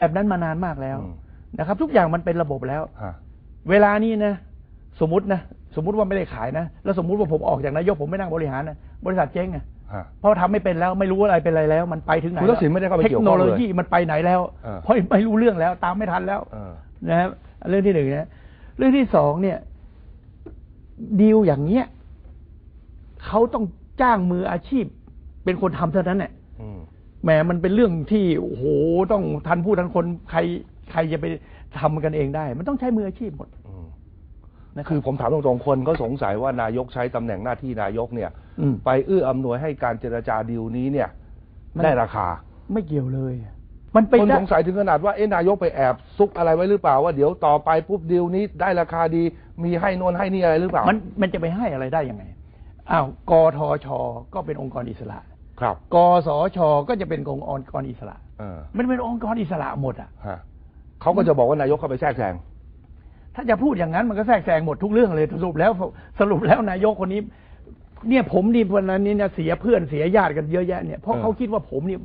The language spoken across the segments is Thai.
แบบนั้นมานานมากแล้วอืมนะครับ ทุกอย่างมันเป็นระบบแล้วฮะเวลานี้นะ สมมตินะสมมติว่าไม่ได้ขายนะแล้วสมมุติว่าผมออกจากนายกผมไม่นั่งบริหารนะบริษัทเจ๊งอะฮะเพราะทำไม่เป็นแล้วไม่รู้อะไรเป็นอะไรแล้ว มันไปถึงไหนคุณทักษิณไม่ได้เข้าไปเทคเกี่ยวโนข้องโลเลยยีมันไปไหนแล้วเออเพราะไม่รู้เรื่องแล้ว ตามไม่ทันแล้วเออนะครับเรื่องที่หนึ่งนะเรื่องที่สองเนี่ย ดีลอย่างเงี้ยเขาต้องจ้างมืออาชีพ เป็นคนทำเท่านั้นแหละอืม แหมมันเป็นเรื่องที่โอ้โหต้องทันผู้ทันคนใครใครจะไปทำกันเองได้ มันต้องใช้มืออาชีพหมดอืมนะคือผมถามตรงๆคนก็สงสัยว่านายกใช้ตำแหน่งหน้าที่นายกเนี่ยมไปเอื้ออำนวยให้การเจรจาดีลนี้เนี่ยมันได้ราคา ไม่เกี่ยวเลย มันไปคนได้สงสัยถึงขนาดว่าเอ๊ะนายกไปแอบซุกอะไรไว้หรือเปล่าว่าเดี๋ยวต่อไปปุ๊บดีลนี้ได้ราคาดี มีให้โนนให้นี่อะไรหรือเปล่า มันมันจะไปให้อะไรได้ยังไงอ้าวกทชก็เป็นองค์กรอิสระ ครับกสชก็จะเป็นองค์กรอิสระเออมันเป็นองค์กรอิสระหมดอะฮะเขาก็จะบอกว่านายกเข้าไปแทรกแซงถ้าจะพูดอย่างนั้นมันก็แทรกแซงหมดทุกเรื่องเลยสรุปแล้วสรุปแล้วนายกคนนี้ เนี่ยผมนี่วันนั้นนี่เนี่ยเสียเพื่อนเสียญาติกันเยอะแยะเนี่ยเพราะเออเขาคิดว่าผมนี่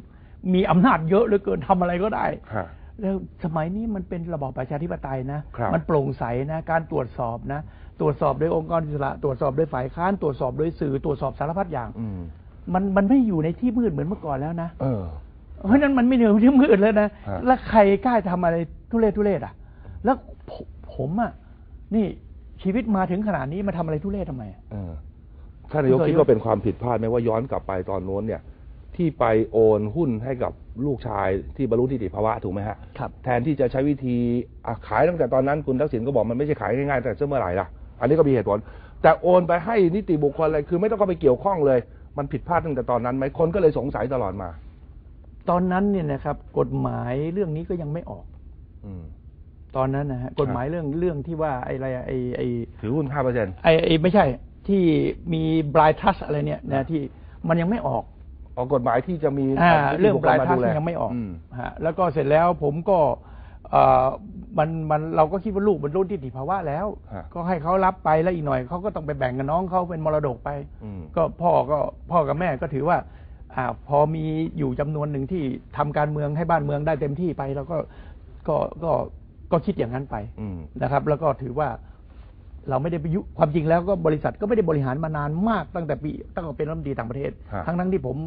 มีอำนาจเยอะเหลือเกินทำอะไรก็ได้ฮะแล้วสมัยนี้มันเป็นระบอบประชาธิปไตยนะครับมันโปร่งใสนะการตรวจสอบนะ ตรวจสอบโดยองค์กรอิสระ ตรวจสอบโดยฝ่ายค้าน ตรวจสอบโดยสื่อตรวจสอบสารพัดอย่างอื มมันมันไม่อยู่ในที่มืดเหมือนเมื่อก่อนแล้วนะเออเพราะฉะนั้นมันไม่เหนือที่มืดแล้วนะฮะแล้วใครกล้าทำอะไรทุเรศทุเรศอะ แล้วผมผมอะนี่ชีวิตมาถึงขนาดนี้มาทำอะไรทุเรศทำไมอะเออท่านนายกคุณคิดสรยุทธ์ว่าเป็นความผิดพลาดไหมว่าย้อนกลับไปตอนโน้นเนี่ย ที่ไปโอนหุ้นให้กับลูกชายที่บรรลุนิติภาวะถูกไหมฮะครับแทนที่จะใช้วิธีอะขายตั้งแต่ตอนนั้นคุณทักษิณก็บอกมันไม่ใช่ขายง่ายๆแต่เมื่อไหร่ล่ะ อันนี้ก็มีเหตุผล แต่โอนไปให้นิติบุคคลอะไรคือไม่ต้องเข้าไปเกี่ยวข้องเลย มันผิดพลาดตั้งแต่ตอนนั้นไหมคนก็เลยสงสัยตลอดมา ตอนนั้นเนี่ยนะครับ กฎหมายเรื่องนี้ก็ยังไม่ออก อืมตอนนั้นนะฮะกฎหมายเรื่องเรื่องที่ว่าไอ้อะไรอะไอ้ไอ้ถือหุ้นห้าเปอร์เซ็นต์ไอ้ไอ้ไม่ใช่ ที่มีบรายทัสอะไรเนี่ยนะที่มันยังไม่ออกออกกฎหมายที่จะมีอ่านิติเรื่องบุคบคลรายมาทัสดูแลยังไม่ออกมฮะแล้วก็เสร็จแล้วผมก็เอ่อ มันมันเราก็คิดว่าลูกมันรุ่นที่ติภาวะแล้วฮะก็ให้เขารับไปแล้วอีกหน่อยเขาก็ต้องไปแบ่งกับน้องเขาเป็นมรดกไปอืมก็พ่อก็พ่อกับแม่ก็ถือว่าอ่าพอมีอยู่จำนวนหนึ่งที่ทำการเมืองให้บ้านเมืองได้เต็มที่ไป แล้วก็ก็ก็ก็คิดอย่างนั้นไปอืมนะครับ แล้วก็ถือว่าเราไม่ได้ไปยุความจริงแล้วก็บริษัทก็ไม่ได้บริหารมานานมากตั้งแต่ปีตั้งแต่เป็นรัฐมนตรีต่างประเทศฮะทั้งทั้งที่ผม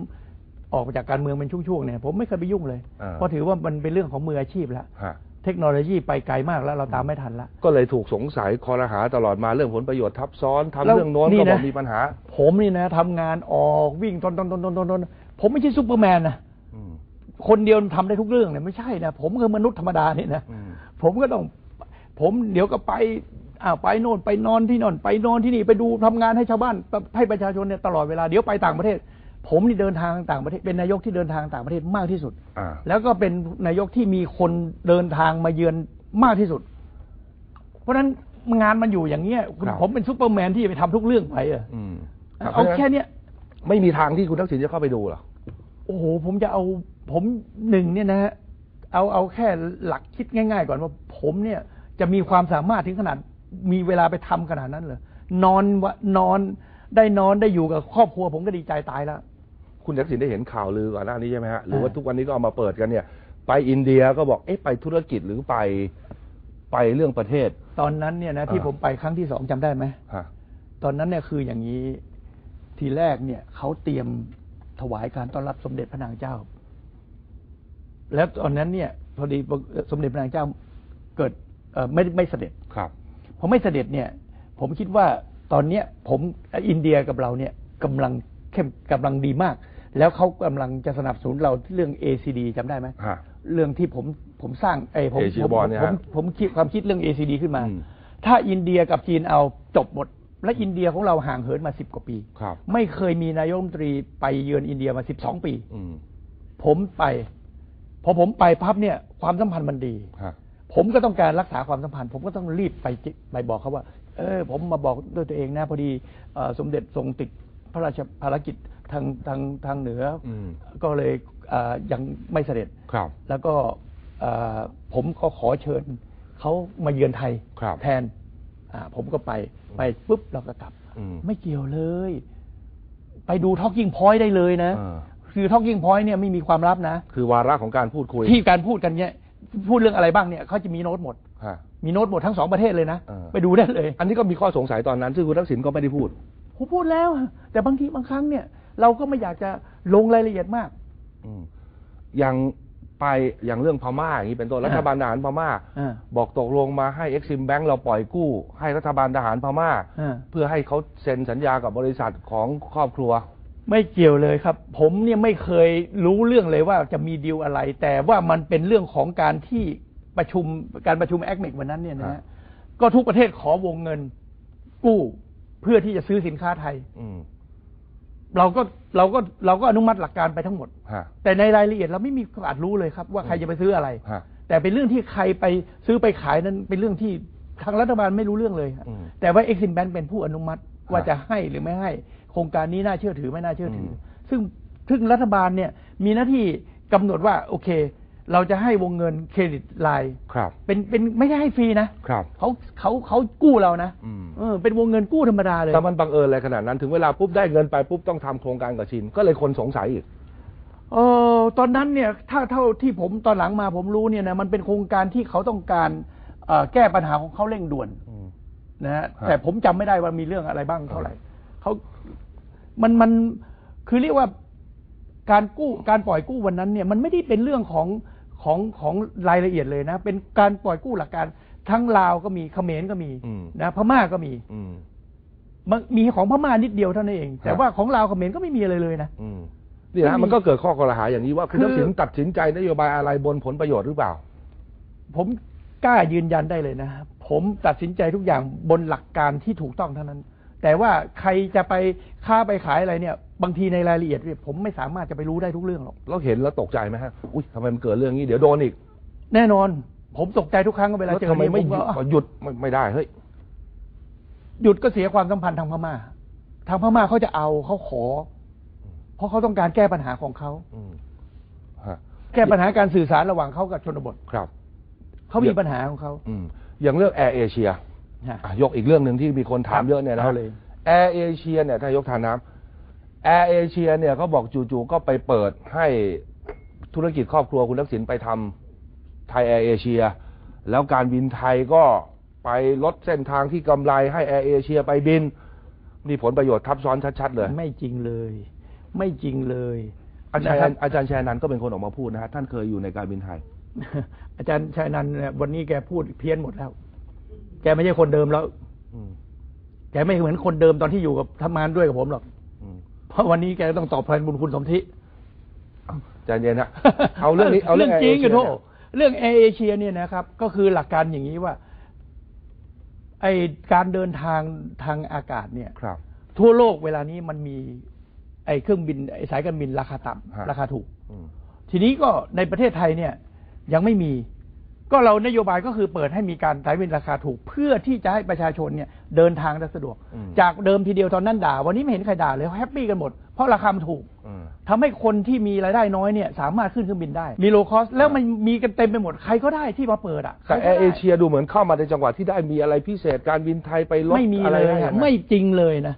ออกมาจากการเมืองเป็นช่วงๆเนี่ยผมไม่เคยไปยุ่งเลยอ่าเพราะถือว่ามันเป็นเรื่องของมืออาชีพแล้วฮะเทคโนโลยีไปไกลมากแล้วเราตามไม่ทันละก็เลยถูกสงสัยคอรหาตลอดมาเรื่องผลประโยชน์ทับซ้อนทำแล้วเรื่องโน้นนี่ก็บอกนะมีปัญหา ผมนี่นะทำงานออกวิ่งตนตนตนตนตนตนผมไม่ใช่ซูเปอร์แมนนะอืมคนเดียวทำได้ทุกเรื่องเนี่ยไม่ใช่นะผมคือมนุษย์ธรรมดาเนี่ยนะอืมผมก็ต้อง ผมเดี๋ยวก็ไปอ้าวไปโน่นไปนอนที่โน่นไปนอนที่นี่ไปดูทำงานให้ชาวบ้านให้ประชาชนเนี่ยตลอดเวลาเดี๋ยวไปต่างประเทศ ผมนี่เดินทางต่างประเทศเป็นนายกที่เดินทางต่างประเทศมากที่สุด อ่า แล้วก็เป็นนายกที่มีคนเดินทางมาเยือนมากที่สุด เพราะฉะนั้นงานมันอยู่อย่างเงี้ยคุณครับ ผมเป็นซูเปอร์แมนที่จะไปทำทุกเรื่องไปอะอืมเอาแค่เนี้ย ไม่มีทางที่คุณทักษิณจะเข้าไปดูเหรอ โอ้โหผมจะเอาผมหนึ่งเนี่ยนะฮะเอาเอาแค่หลักคิดง่าย ๆ ก่อนว่าผมเนี่ยจะมีความสามารถถึงขนาดมีเวลาไปทำขนาดนั้นเลยนอนวะนอนได้นอนได้อยู่กับครอบครัวผมก็ดีใจตายแล้ว คุณทักษิณได้เห็นข่าวลือก่อนหน้านี้ใช่ไหมฮะหรือว่าอ่าทุกวันนี้ก็เอามาเปิดกันเนี่ย ไปอินเดียก็บอกเอ๊ะไปธุรกิจหรือไปไปเรื่องประเทศ ตอนนั้นเนี่ยนะที่อ่าผมไปครั้งที่สองจำได้ไหมฮะตอนนั้นเนี่ยคืออย่างนี้ทีแรกเนี่ยเขาเตรียมถวายการต้อนรับสมเด็จพระนางเจ้า แล้วตอนนั้นเนี่ยพอดีสมเด็จพระนางเจ้าเกิดเอ่อไม่ไม่เสด็จครับพอไม่เสด็จเนี่ย ผมคิดว่าตอนเนี้ยผมอินเดียกับเราเนี่ยกำลัง เข้มกำลังดีมาก แล้วเขากำลังจะสนับสนุนเราเรื่อง ACD จำได้ไหม ฮะ เรื่องที่ผมผมสร้างไอ้ยผม Asia ผม Bond เนี่ยผมฮะผมคิดความคิดเรื่อง ACD ขึ้นมา อืมถ้าอินเดียกับจีนเอาจบหมด และอินเดียของเราห่างเหินมาสิบกว่าปี ครับ ไม่เคยมีนายกรัฐมนตรีไปเยือนอินเดียมาสิบสองปี อืมผมไป พอผมไปพับเนี่ย ความสัมพันธ์มันดี ฮะ ผมก็ต้องการรักษาความสัมพันธ์ ผมก็ต้องรีบไปจิไปบอกเขาว่า เออ ผมมาบอกด้วยตัวเองนะพอดีเอ่อสมเด็จทรงติด พระราชภารกิจทางทางทางเหนือออืมก็เลยเอ่อยังไม่เสด็จครับแล้วก็เอ่อผมก็ขอเชิญเขามาเยือนไทยครับแทนอ่าผมก็ไปไปปุ๊บเราก็กลับอืมไม่เกี่ยวเลย ไปดู Talking Point ได้เลยนะอ่าคือ Talking Point เนี่ยไม่มีความลับนะ คือวาระของการพูดคุย ที่การพูดกันเนี่ยพูดเรื่องอะไรบ้างเนี่ยเขาจะมีโน้ตหมดฮะมีโน้ตหมดทั้งสองประเทศเลยนะเออไปดูได้เลย อันนี้ก็มีข้อสงสัยตอนนั้น ซึ่งคุณทักษิณก็ไม่ได้พูด ผมพูดแล้ว แต่บางทีบางครั้งเนี่ย เราก็ไม่อยากจะลงรายละเอียดมาก อืมอย่างไปอย่างเรื่องพม่าอย่างนี้เป็นต้นอ่ารัฐบาลทหารพม่าอ่าบอกตกลงมาให้เอ็กซิมแบงก์เราปล่อยกู้ ให้รัฐบาลทหารพม่าอ่าเพื่อให้เขาเซ็นสัญญากับบริษัทของครอบครัว ไม่เกี่ยวเลยครับ ผมเนี่ยไม่เคยรู้เรื่องเลยว่าจะมีดีลอะไร แต่ว่ามันเป็นเรื่องของการที่ประชุมการประชุมแอคเมกวันนั้นเนี่ยนะครัฮะบก็ทุกประเทศขอวงเงินกู้ เพื่อที่จะซื้อสินค้าไทยอืมเราก็เราก็เราก็อนุมัติหลักการไปทั้งหมดฮะแต่ในรายละเอียดเราไม่มีโอกาสรู้เลยครับ ว่าใครจะไปซื้ออะไรฮะแต่เป็นเรื่องที่ใครไปซื้อไปขายนั้นเป็นเรื่องที่ทางรัฐบาลไม่รู้เรื่องเลยครับอืมแต่ว่าเอ็กซิมแบนเป็นผู้อนุมัติว่าฮะจะให้หรือไม่ให้ โครงการนี้น่าเชื่อถือไม่น่าเชื่อถืออมซึ่งซึ่งรัฐบาลเนี่ยมีหน้าที่กำหนดว่าโอเค เราจะให้วงเงินเครดิตไลน์ครับเป็นเป็นไม่ใช่ให้ฟรีนะครับเขาเขาเขากู้เรานะอืม เออเป็นวงเงินกู้ธรรมดาเลยแต่มันบังเอิญอะไรขนาดนั้น ถึงเวลาปุ๊บได้เงินไปปุ๊บต้องทำโครงการกับชินก็เลยคนสงสัยอีกเออตอนนั้นเนี่ยถ้าเท่าที่ผมตอนหลังมาผมรู้เนี่ยนะมันเป็นโครงการที่เขาต้องการเอ่อแก้ปัญหาของเขาเร่งด่วนอืมนะฮะครับแต่ผมจำไม่ได้ว่ามีเรื่องอะไรบ้างเท่าไหร่เขามันมันคือเรียกว่าการกู้การปล่อยกู้วันนั้นเนี่ยมันไม่ได้เป็นเรื่องของของของรายละเอียดเลยนะ เป็นการปล่อยกู้หลักการ ทั้งลาวก็มีเขมรก็มีอืมนะพม่าก็มีอืมมันมีของพม่านิดเดียวเท่านั้นเอง แต่ครับว่าของลาวเขมรก็ไม่มีอะไรเลยนะอืมนี่นะมันก็เกิดข้อกล่าวหาอย่างนี้ว่าคุณคือทักษิณตัดสินใจนโยบายอะไรบนผลประโยชน์หรือเปล่า ผมกล้ายืนยันได้เลยนะครับผมตัดสินใจทุกอย่างบนหลักการที่ถูกต้องเท่านั้น แต่ว่าใครจะไปค้าไปขายอะไรเนี่ย บางทีในรายละเอียดเนี่ยผมไม่สามารถจะไปรู้ได้ทุกเรื่องหรอกแล้วเห็นแล้วตกใจไหมฮะอุ้ยทำไมมันเกิดเรื่องนี้เดี๋ยวโดนอีก แน่นอน ผมตกใจทุกครั้งเวลาแล้วเจอทำไมเนี่ยไม่ผมหยุก็ดอะหยุดไม่ไม่ได้เฮ้ยหยุดก็เสียความสัมพันธ์ทางพม่า ทางพม่าเขาจะเอาเขาขอ เพราะเขาต้องการแก้ปัญหาของเขาอืมฮะแก้ปัญหาการสื่อสารระหว่างเขากับชนบทครับเขามีปัญหาของเขาอืมอย่างเรื่องแอร์เอเชียฮะยกอีกเรื่องหนึ่งที่มีคนถามครับเยอะเนี่ยนะเอาเลยแอร์เอเชียเนี่ยถ้ายกทานน้ำแอร์เอเชียเนี่ยเขาบอกจู่ๆก็ไปเปิดให้ธุรกิจครอบครัวคุณทักษิณไปทำไท ยแอร์เอเชียแล้วการบินไทยก็ไปลดเส้นทางที่กำไรให้แอร์เอเชียไปบิน นี่ผลประโยชน์ทับซ้อนชัดๆเลย ไม่จริงเลย ไม่จริงเลยอาจารย์นะครับอาจารย์แชร์นันก็เป็นคนออกมาพูดนะฮะท่านเคยอยู่ในการบินไทย อาจารย์ชัยนันท์เนี่ยวันนี้แกพูดเพี้ยนหมดแล้ว แกไม่ใช่คนเดิมแล้วอืมแกไม่เหมือนคนเดิมตอนที่อยู่กับทำงานด้วยกับผมหรอกอืมเพราะวันนี้แกต้องตอบแทนบุญคุณสมทิใจเย็นนะเอาเรื่องนี้เอาเรื่องจริง Air กัน Asia โทษ เนี่ยเรื่องแอร์เอเชียเนี่ยนะครับ ก็คือหลักการอย่างนี้ว่า ไอการเดินทางทางอากาศเนี่ยครับ ทั่วโลกเวลานี้มันมี ไอเครื่องบินไอสายการบินราคาต่ำฮะราคาถูก อืมทีนี้ก็ในประเทศไทยเนี่ยยังไม่มี ก็เรานโยบายก็คือเปิดให้มีการสายการบินราคาถูก เพื่อที่จะให้ประชาชนเนี่ยเดินทางได้สะดวก อืม จากเดิมทีเดียวตอนนั้นด่า วันนี้ไม่เห็นใครด่าเลยแฮปปี้กันหมด เพราะราคามันถูกอืม ทำให้คนที่มีรายได้น้อยเนี่ยสามารถขึ้นเครื่องบินได้ มีโลคอสแล้วมันมีกันเต็มไปหมดใครก็ได้ที่มาเปิดอะแต่ใคแอก็ร์ได้เอเชียดูเหมือนเข้ามาในจังหวะที่ได้มีอะไรพิเศษการบินไทยไปลดไม่มีอะไรเลยด้ฮะงงไม่จริงเลยนะ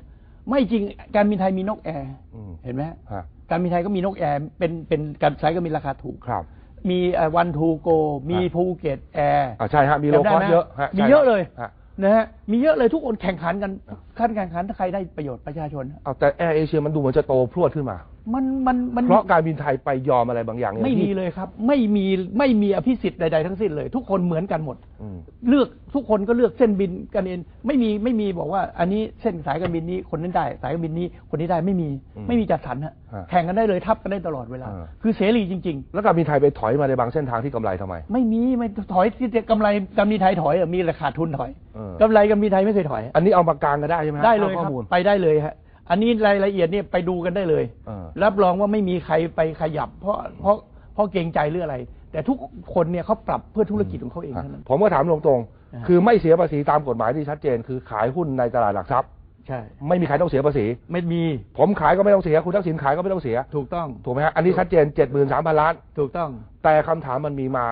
ไม่จริงการบินไทยมีนกแอร์อืมเห็นไหมฮะฮะการบินไทยก็มีนกแอร์เป็นเป็นการสายการบินราคาถูกครับ มีวันทูโกมีฮะภูเก็ตแอร์อ่าใช่ฮะมีโลคอสจำได้ไหมเยอะฮะมีใช่เยอะเลยฮะนะฮะมีเยอะเลยทุกคนแข่งขันกัน ขั้นแข่งขันถ้าใครได้ประโยชน์ประชาชน เอาแต่แอร์เอเชียมันดูเหมือนจะโตพรวดขึ้นมา มันมันมันเพราะการบินไทยไปยอมอะไรบางอย่างอย่างไม่มีที่เลยครับ ไม่มีไม่มีอภิสิทธิ์ใดๆทั้งสิ้นเลย ทุกคนเหมือนกันหมดอืมเลือกทุกคนก็เลือกเส้นบินกันเองไม่มีไม่มีบอกว่า อันนี้เส้นสายการบินนี้คนนั้นได้ สายการบินนี้คนนี้ได้ไม่มีอืมไม่มีจัดสรรฮะฮะแข่งกันได้เลยทับกันได้ตลอดเวลาอ่าคือเสรีจริงแล้วการบินไทยไปถอยมาในบางเส้นทางที่กำไรทำไมๆไม่มีไม่ถอยที่จะกำไรการบินไทยถอยอะมีแต่ขาดทุนถอยเออกำไรการบินไทยไม่เคยถอย อันนี้เอามากลางก็ได้ใช่ไหมฮะได้เลยข้คอรับมูลไปได้เลยฮะอันนี้รายละเอียดเนี่ยไปดูกันได้เลยเออรับรองว่าไม่มีใครไปขยับ เพราะเพราะเพราะเกรงใจหรืออะไร แต่ทุกคนเนี่ยเขาปรับเพื่อธุรกิจของเขาเองเท่านั้นผมก็ถามตรงอ่าๆคือไม่เสียภาษีตามกฎหมายที่ชัดเจน คือขายหุ้นในตลาดหลักทรัพย์ใช่ไม่มีใครต้องเสียภาษีไม่มี ผมขายก็ไม่ต้องเสียคุณทักษิณขายก็ไม่ต้องเสีย ถูกต้องถูกไหมฮะอันนี้ชัดเจน73,000ล้าน ถูกต้อง แต่คำถามมันมีมา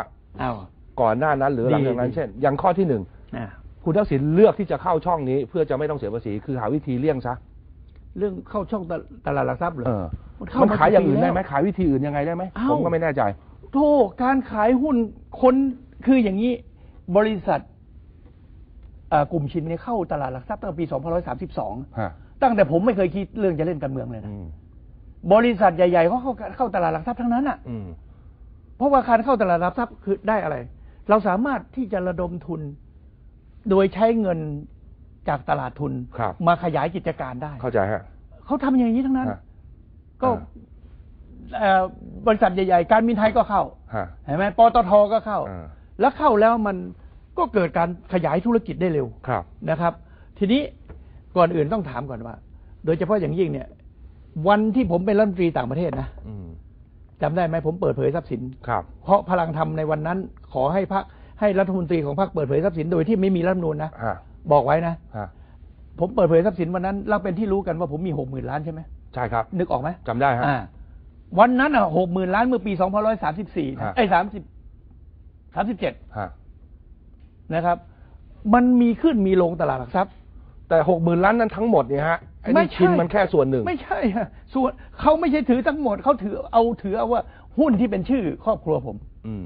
อ้าวก่อนหน้านั้นหรือหลังจากนั้นดีเช่น อย่างข้อที่หนึ่งอ่า คุณทักษิณเลือกที่จะเข้าช่องนี้ เพื่อจะไม่ต้องเสียภาษีคือหาวิธีเลี่ยงซะเรื่องเข้าช่องตตลาดหลักทรัพย์เหรอเออมันเข้ามันมาขายอย่างอื่นกี่ปีได้ไหมแล้วขายวิธีอื่นยังไงได้ไหมอ้าวผมก็ไม่แน่ใจโทษการขายหุ้นคนคืออย่างนี้บริษัทเอ่อกลุ่มชินเนี่ยเข้าตลาดหลักทรัพย์ตั้งแต่ปี 2532ฮะตั้งแต่ผมไม่เคยคิดเรื่องจะเล่นการเมืองเลยนะอืมบริษัทใหญ่ๆเขาเข้าเข้าตลาดหลักทรัพย์ทั้งนั้นอะอืมเพราะว่าการเข้าตลาดหลักทรัพย์คือได้อะไร เราสามารถที่จะระดมทุน โดยใช้เงินจากตลาดทุน ครับ มาขยายกิจการได้ เข้าใจฮะ เขาทำอย่างนี้ทั้งนั้น ฮะก็อ่า เอ่อบริษัทใหญ่ๆ การบินไทยก็เข้า ฮะ เห็นไหมปตทก็เข้า อ่า แล้วเข้าแล้วมันก็เกิดการขยายธุรกิจได้เร็วครับ นะครับ ทีนี้ก่อนอื่นต้องถามก่อนว่า โดยเฉพาะอย่างยิ่งเนี่ย วันที่ผมเป็นรัฐมนตรีต่างประเทศนะอืมจำได้ไหมผมเปิดเผยทรัพย์สิน ครับ เพราะพลังธรรมในวันนั้นขอให้พัก ให้รัฐมนตรีของพรรคเปิดเผยทรัพย์สินโดยที่ไม่มีรัฐธรรมนูญนะฮะบอกไว้นะฮะผมเปิดเผยทรัพย์สินวันนั้นเราเป็นที่รู้กันว่าผมมีหกหมื่นล้านใช่ไหมใช่ครับ นึกออกไหมจำได้ฮะ อ่าวันนั้นอะหกหมื่นล้านเมื่อปีสองพันร้อยสามสิบสี่ฮะไอ้สามสิบสามสิบเจ็ดฮะนะครับ มันมีขึ้นมีลงตลาดหลักทรัพย์ แต่หกหมื่นล้านนั้นทั้งหมดเนี่ยฮะไอ้ไม่นี่ใช่ ชินมันแค่ส่วนหนึ่ง ไม่ใช่ฮะส่วนเขาไม่ใช่ถือทั้งหมดเขาถือเอาถือเอาว่าหุ้นที่เป็นชื่อครอบครัวผม อืม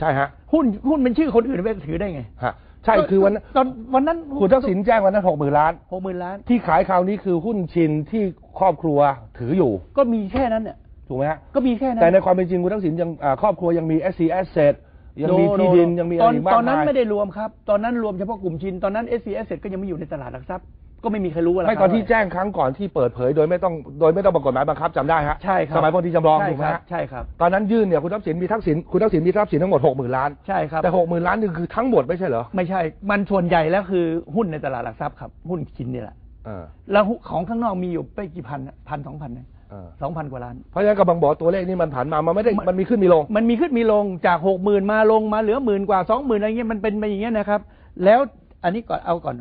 ใช่ฮะหุ้นหุ้นเป็นชื่อคนอื่นไปถือได้ไงฮะใช่คือวันนั้นตอนวันนั้นคุณทักษิณแจ้งวันนั้นหกหมื่นล้านหกหมื่นล้าน ที่ขายคราวนี้คือหุ้นชินที่ครอบครัวถืออยู่ ก็มีแค่นั้นเนี่ยถูกไหมฮะก็มีแค่นั้นแต่ในความเป็นจริงคุณทักษิณยังอ่าครอบครัวยังมี SC Asset ยังมีโนที่โนดินยังมีอะตไรอนอีกมากตอนนั้นมายไม่ได้รวมครับ ตอนนั้นรวมเฉพาะกลุ่มชินตอนนั้น s c s เสร็จก็ยังไม่อยู่ในตลาดหลักทรัพย์ ก็ไม่มีใครรู้ว่าราไม่คาตอนที่เท่าไหร่ แจ้งครั้งก่อนที่เปิดเผย โดยไม่ต้องโดยไม่ต้องประกฎหมายบังคับจำได้ฮะใช่ครับสมัยพลตรีจำลองใช่ถูกไหมครับฮะใช่ครับ ตอนนั้นยื่นเนี่ยคุณทักษิณมีทักษิณคุณทักษิณมีทรัพย์สินทั้งหมดหกหมื่นล้านใช่ครับ แต่หกหมื่นล้านนี่คือทั้งหมดไม่ใช่เหรอไม่ใช่ มันส่วนใหญ่แล้วคือหุ้นในตลาดหลักทรัพย์ครับ หุ้นชินนี่แหละ เออแล้วของข้างนอกมีอยู่ไปกี่พันอะพันสองพันเออสองพันกว่าล้าน เพราะฉะนั้นกำลังบอกตัวเลขนี่มันผ่านมามันไม่ได้มันมันมีขึ้นมีลง มันมีขึ้นมีลงจากหกหมื่นมาลงมาเหลือหมื่นกว่าสองหมื่นอะไรเงี้ยมันเป็นไปอย่างเงี้ยนะครับ แล้วอันนี้ก่อนเอาก่อน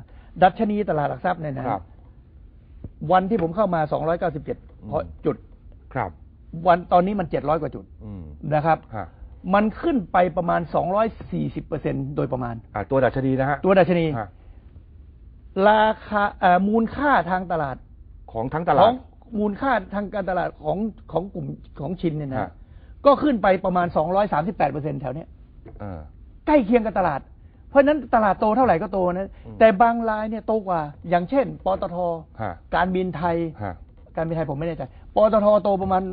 ดัชนีตลาดหลักทรัพย์เนี่ยนะครับ วันที่ผมเข้ามาสองร้อยเก้าสิบเจ็ดอืมเพราะจุด ครับ วันตอนนี้มันเจ็ดร้อยกว่าจุดอืมนะครับฮะมันขึ้นไปประมาณ 240เปอร์เซ็นโดยประมาณอ่าตัวดัชนีนะฮะ ตัวดัชนีฮะราคาเอ่อมูลค่าทางตลาด ของทั้งตขลาอดงมูลค่าทางการตลาดของของกลุ่มของชินเนี่ยนะฮะก็ขึ้นไปประมาณ 238เปอร์เซ็นแถวเนี้ยเออใกล้เคียงกับตลาดเพ ราะฉะนั้นตลาดโตเท่าไหร่ก็โตนะอืมแต่บางรายเนี่ยโตกว่า อย่างเช่นปตท ฮะการบินไทย ฮะ การบินไทยผมไม่แน่ใจปตทโตประมาณ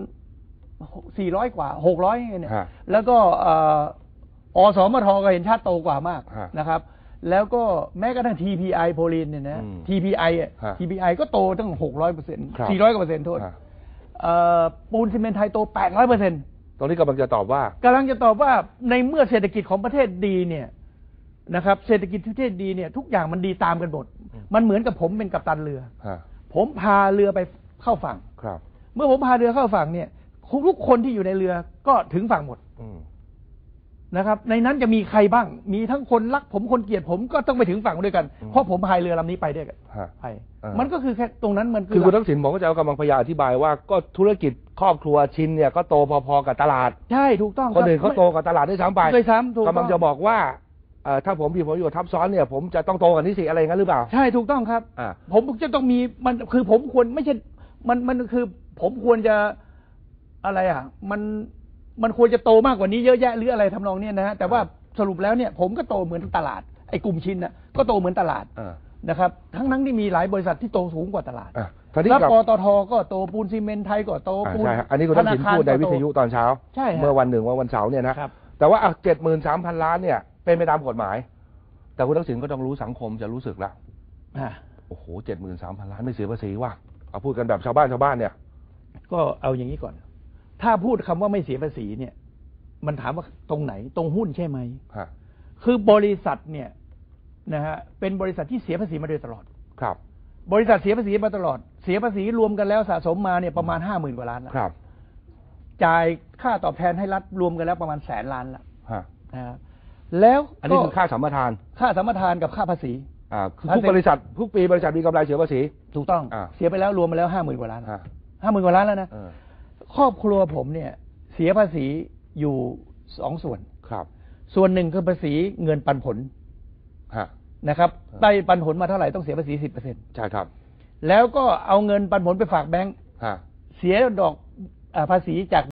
400 กว่า 600เนี่ย ฮะแล้วก็เอ่ออสมทก็เห็นชาติโตกว่ามากฮะนะครับ แล้วก็แม้กระทั่ง TPI โพลีนเนี่ยนะ อืม TPI อะ ฮะ TPI ก็โตตั้ง 600เปอร์เซ็นต์ครับ400กว่าเปอร์เซ็นต์โทษฮะ เอ่อปูนซีเมนต์ไทยโต 800เปอร์เซ็นต์ตรงนี้กำลังจะตอบว่า กำลังจะตอบว่าในเมื่อเศรษฐกิจของประเทศดีเนี่ย นะครับเศรษฐกิจประเทศดีเนี่ยทุกอย่างมันดีตามกันหมดอืมมันเหมือนกับผมเป็นกัปตันเรือ ฮะผมพาเรือไปเข้าฝั่ง ครับ เมื่อผมพาเรือเข้าฝั่งเนี่ยทุกคนที่อยู่ในเรือก็ถึงฝั่งหมดอืมนะครับ ในนั้นจะมีใครบ้าง มีทั้งคนรักผมคนเกลียดผมก็ต้องไปถึงฝั่งด้วยกันอืมเพราะผมพายเรือลำนี้ไปด้วยกันฮะ ไปอ่ามั มันก็คือแค่ตรงนั้นมันคือคุณทักษิณผมก็จะเอากำลังพยายามอธิบายว่าก็ธุรกิจครอบครัวชินเนี่ยก็โตพอๆกับตลาด ใช่ถูกต้องคนอื่นรับเขาโตกับตลาดด้วยซ้ำไปด้วยซ้ำถูกกำลังต้จะองบอกว่า เอ่อถ้าผมมีผลประโยชน์ทับซ้อนเนี่ยผมจะต้องโตกว่านี้สิอะไรอย่างนั้นหรือเปล่า ใช่ถูกต้องครับ อ่า ผมจะต้องมีมันคือผมควรไม่ใช่มันมันคือผมควรจะอะไรอะ มันมันควรจะโตมากกว่านี้เยอะแยะหรืออะไรทำนองเนี้ยนะฮะแต่ว่าสรุปแล้วเนี่ย ผมก็โตเหมือนตลาดไอ้กลุ่มชินน่ะก็โตเหมือนตลาดอ่านะครับ ทั้งทั้งที่มีหลายบริษัทที่โตสูงกว่าตลาดอะทีนี้แล้วกับปตทก็โตปูนซีเมนต์ไทยก็โตอ่าปูนใช่ฮะอันนี้คุณทักษิณธาคารพูดในก็โตวิทยุตอนเช้า ใช่ฮะ เมื่อวันหนึ่งว่าวันเสาร์เนี่ยนะครับ แต่ว่าเจ็ดหมื่นสามพันล้านเนี่ย เป็นไปตามกฎหมาย แต่คุณทักษิณก็ต้องรู้สังคมจะรู้สึกละอ่าโอ้โหเจ็ดหมื่นสามพันล้านไม่เสียภาษีว่ะเอาพูดกันแบบชาวบ้านชาวบ้านเนี่ย ก็เอาอย่างนี้ก่อน ถ้าพูดคำว่าไม่เสียภาษีเนี่ย มันถามว่าตรงไหน ตรงหุ้นใช่ไหมฮะคือบริษัทเนี่ยนะฮะเป็นบริษัทที่เสียภาษีมาโดยตลอดครับ บริษัทเสียภาษีมาตลอด เสียภาษีรวมกันแล้วสะสมมาเนี่ยประมาณห้าหมื่นกว่าล้านแล้วครับ จ่ายค่าตอบแทนให้รัฐรวมกันแล้วประมาณแสนล้านแล้วฮะนะครับแล้วอันนี้ก็คือค่าสัมปทาน ค่าสัมปทานกับค่าภาษีอ่าคืออันทุกเป็นบริษัททุกปีบริษัทมีกำไรเสียภาษีถูกต้องอ่าเสียไปแล้วรวมมาแล้วห้าหมื่นกว่าล้านฮะห้าหมื่นกว่าล้านแล้วนะเออครอบครัวผมเนี่ย เสียภาษีอยู่สองส่วนครับ ส่วนหนึ่งคือภาษีเงินปันผลฮะนะครับครับได้ปันผลมาเท่าไหร่ต้องเสียภาษีสิบเปอร์เซ็นใช่ครับ แล้วก็เอาเงินปันผลไปฝากแบงก์ฮะเสียดอกอา ภาษีจาก